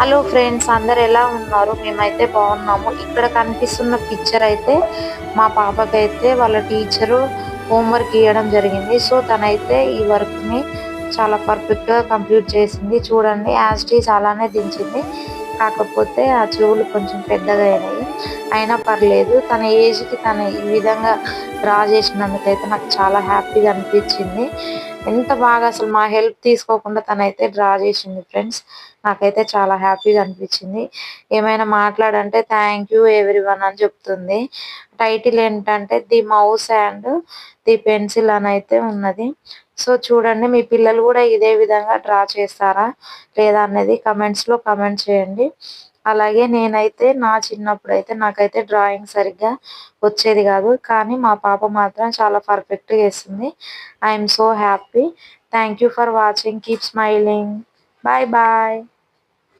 Hello friends అందరు ఎలా ఉన్నారు? మేమైతే బాగున్నాము. ఇక్కడ కనిపిస్తున్న పిక్చర్ అయితే మా పాపకైతే వాళ్ళ టీచరు హోంవర్క్ ఇవ్వడం జరిగింది. సో తనైతే ఈ వర్క్ని చాలా పర్ఫెక్ట్గా కంప్లీట్ చేసింది. చూడండి యాజ్ టీస్ అలానే దించింది. కాకపోతే ఆ చెవులు కొంచెం పెద్దగా అయినాయి. అయినా పర్లేదు తన ఏజ్కి తను ఈ విధంగా డ్రా చేసినందుకైతే నాకు చాలా హ్యాపీగా అనిపించింది. ఎంత బాగా అసలు మా హెల్ప్ తీసుకోకుండా తనైతే డ్రా చేసింది ఫ్రెండ్స్ నాకైతే చాలా హ్యాపీగా అనిపించింది. ఏమైనా మాట్లాడంటే థ్యాంక్ యూ ఎవ్రీవన్ అని చెప్తుంది. టైటిల్ ఏంటంటే the mouse and the pencil అని అయితే ఉన్నది. సో చూడండి మీ పిల్లలు కూడా ఇదే విధంగా డ్రా చేస్తారా లేదా అనేది కమెంట్స్లో కమెంట్ చేయండి. అలాగే నేనైతే నా చిన్నప్పుడు అయితే నాకైతే డ్రాయింగ్ సరిగ్గా వచ్చేది కాదు. కానీ మా పాప మాత్రం చాలా పర్ఫెక్ట్గా వేస్తుంది I'm so happy. Thank you for watching. Keep smiling. Bye bye.